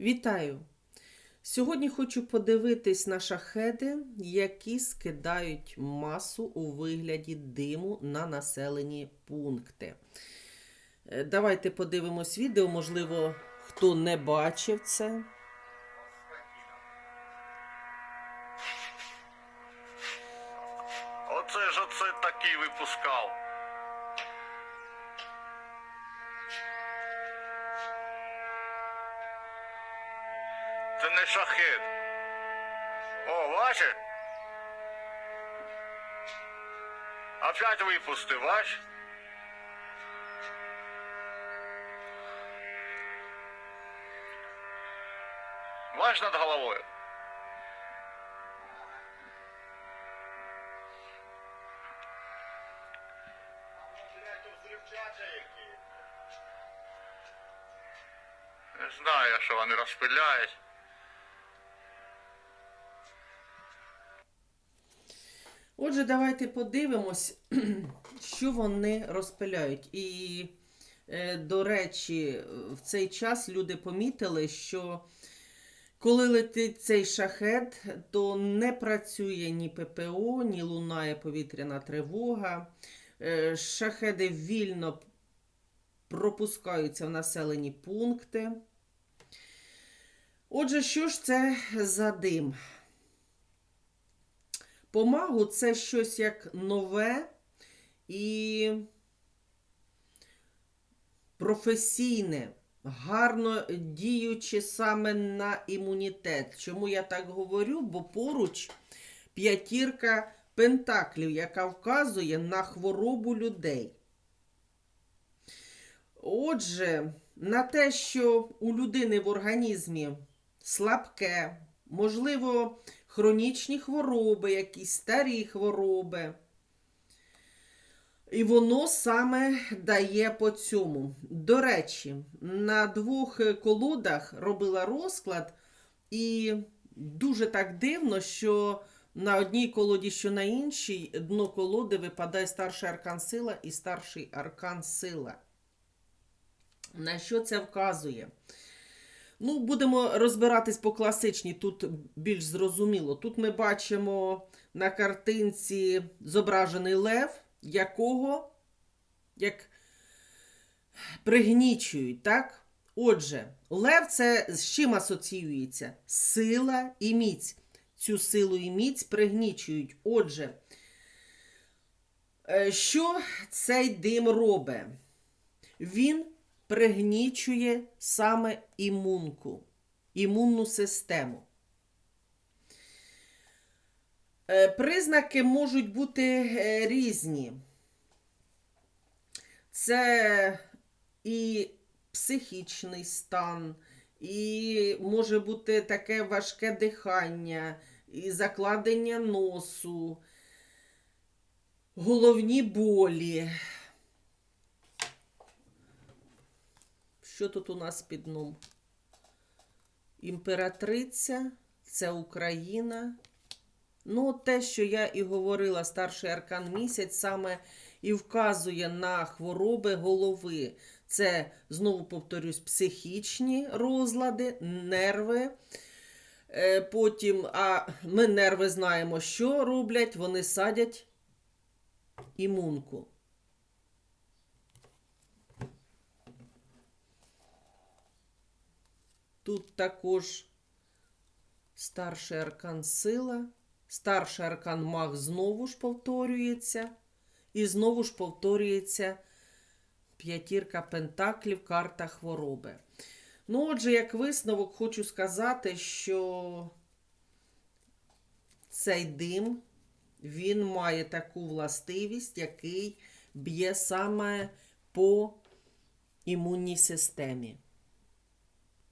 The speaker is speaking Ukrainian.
Вітаю! Сьогодні хочу подивитись на шахеди, які скидають масу у вигляді диму на населені пункти. Е, Давайте подивимось відео, можливо, хто не бачив це. Не шахет. О, бачиш? Опять випустив, бач? Бач над головою? Знаю, що вони розпиляють. Отже, давайте подивимось, що вони розпиляють. І, е, до речі, в цей час люди помітили, що коли летить цей шахет, то не працює ні ППО, ні лунає повітряна тривога. Е, Шахеди вільно пропускаються в населені пункти. Отже, що ж це за дим? Помагу це щось як нове і професійне, гарно діюче саме на імунітет. Чому я так говорю? Бо поруч п'ятірка пентаклів, яка вказує на хворобу людей. Отже, на те, що у людини в організмі слабке, можливо, хронічні хвороби, якісь старі хвороби. І воно саме дає по цьому. До речі, на двох колодах робила розклад, і дуже так дивно, що на одній колоді, що на іншій, дно колоди випадає старший аркан сила і старший аркан сила. На що це вказує? Ну, будемо розбиратись по класичній, тут більш зрозуміло. Тут ми бачимо на картинці зображений лев, якого як пригнічують, так? Отже, лев це з чим асоціюється? Сила і міць. Цю силу і міць пригнічують. Отже, е, що цей дим робить? Він пригнічує саме імунку, імунну систему. Е, Признаки можуть бути е, різні. Це і психічний стан, і може бути таке важке дихання, і закладення носу, головні болі. Що тут у нас під дном? Імператриця, це Україна. Ну, те, що я і говорила, старший аркан місяць саме і вказує на хвороби голови. Це, знову повторюсь, психічні розлади, нерви. Е, Потім, а ми нерви знаємо, що роблять, вони садять імунку. Тут також старший аркан сила, старший аркан маг знову ж повторюється, і знову ж повторюється п'ятірка пентаклів, карта хвороби. Ну, отже, як висновок, хочу сказати, що цей дим, він має таку властивість, який б'є саме по імунній системі.